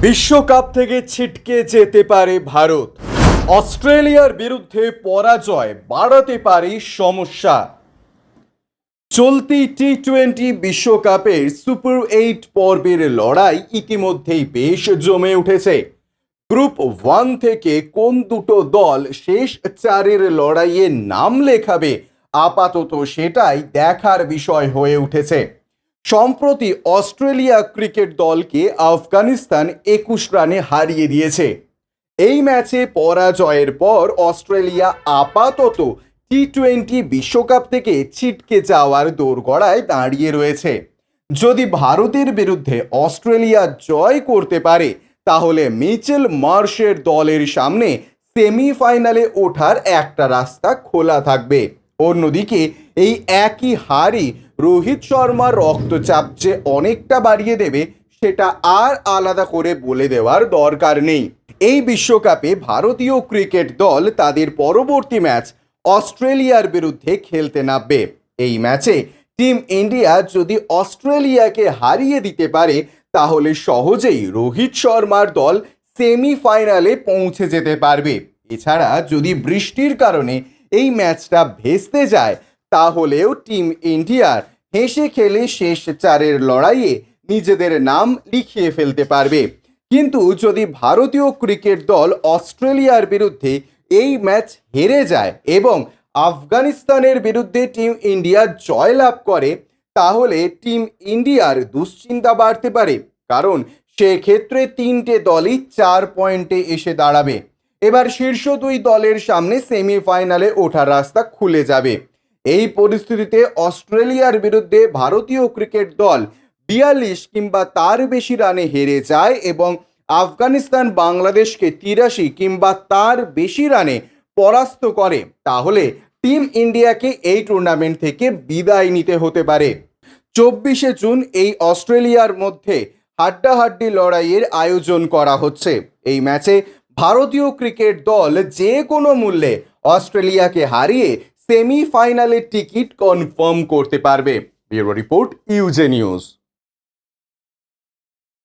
বিশ্বকাপ থেকে ছিটকে যেতে পারে ভারত। অস্ট্রেলিয়ার বিরুদ্ধে পরাজয়, বাড়াতে পারে সমস্যা। চলতি টি টোয়েন্টি বিশ্বকাপের সুপার এইট পর্বের লড়াই ইতিমধ্যেই বেশ জমে উঠেছে। গ্রুপ ওয়ান থেকে কোন দুটো দল শেষ চারের লড়াইয়ে নাম লেখাবে, আপাতত সেটাই দেখার বিষয় হয়ে উঠেছে। সম্প্রতি অস্ট্রেলিয়া ক্রিকেট দলকে আফগানিস্তান একুশ রানে হারিয়ে দিয়েছে। এই ম্যাচে পরাজয়ের পর অস্ট্রেলিয়া আপাতত টি টোয়েন্টি বিশ্বকাপ থেকে ছিটকে যাওয়ার দোরগড়ায় দাঁড়িয়ে রয়েছে। যদি ভারতের বিরুদ্ধে অস্ট্রেলিয়া জয় করতে পারে, তাহলে মিচেল মার্শের দলের সামনে সেমিফাইনালে ওঠার একটা রাস্তা খোলা থাকবে। অন্যদিকে, এই একই হারই রোহিত শর্মার রক্তচাপ যে অনেকটা বাড়িয়ে দেবে, সেটা আর আলাদা করে বলে দেওয়ার দরকার নেই। এই বিশ্বকাপে ভারতীয় ক্রিকেট দল তাদের পরবর্তী ম্যাচ অস্ট্রেলিয়ার বিরুদ্ধে খেলতে নামবে। এই ম্যাচে টিম ইন্ডিয়া যদি অস্ট্রেলিয়াকে হারিয়ে দিতে পারে, তাহলে সহজেই রোহিত শর্মার দল সেমিফাইনালে পৌঁছে যেতে পারবে। এছাড়া যদি বৃষ্টির কারণে এই ম্যাচটা ভেস্তে যায়, তাহলেও টিম ইন্ডিয়ার হেসে খেলে শেষ চারের লড়াইয়ে নিজেদের নাম লিখিয়ে ফেলতে পারবে। কিন্তু যদি ভারতীয় ক্রিকেট দল অস্ট্রেলিয়ার বিরুদ্ধে এই ম্যাচ হেরে যায় এবং আফগানিস্তানের বিরুদ্ধে টিম ইন্ডিয়া জয়লাভ করে, তাহলে টিম ইন্ডিয়ার দুশ্চিন্তা বাড়তে পারে। কারণ সেক্ষেত্রে তিনটে দলই চার পয়েন্টে এসে দাঁড়াবে। এবার শীর্ষ দুই দলের সামনে সেমিফাইনালে ওঠার রাস্তা খুলে যাবে। এই পরিস্থিতিতে অস্ট্রেলিয়ার বিরুদ্ধে ভারতীয় ক্রিকেট দল বিয়াল্লিশ কিংবা তার বেশি রানে হেরে যায় এবং আফগানিস্তান বাংলাদেশকে তিরাশি কিংবা তার বেশি রানে পরাস্ত করে। তাহলে টিম ইন্ডিয়াকে এই টুর্নামেন্ট থেকে বিদায় নিতে হতে পারে। চব্বিশে জুন এই অস্ট্রেলিয়ার মধ্যে হাড্ডাহাড্ডি লড়াইয়ের আয়োজন করা হচ্ছে। এই ম্যাচে ভারতীয় ক্রিকেট দল যে কোনো মূল্যে অস্ট্রেলিয়াকে হারিয়ে সেমিফাইনালের টিকিট কনফার্ম করতে পারবে. Bureau report ইউজে news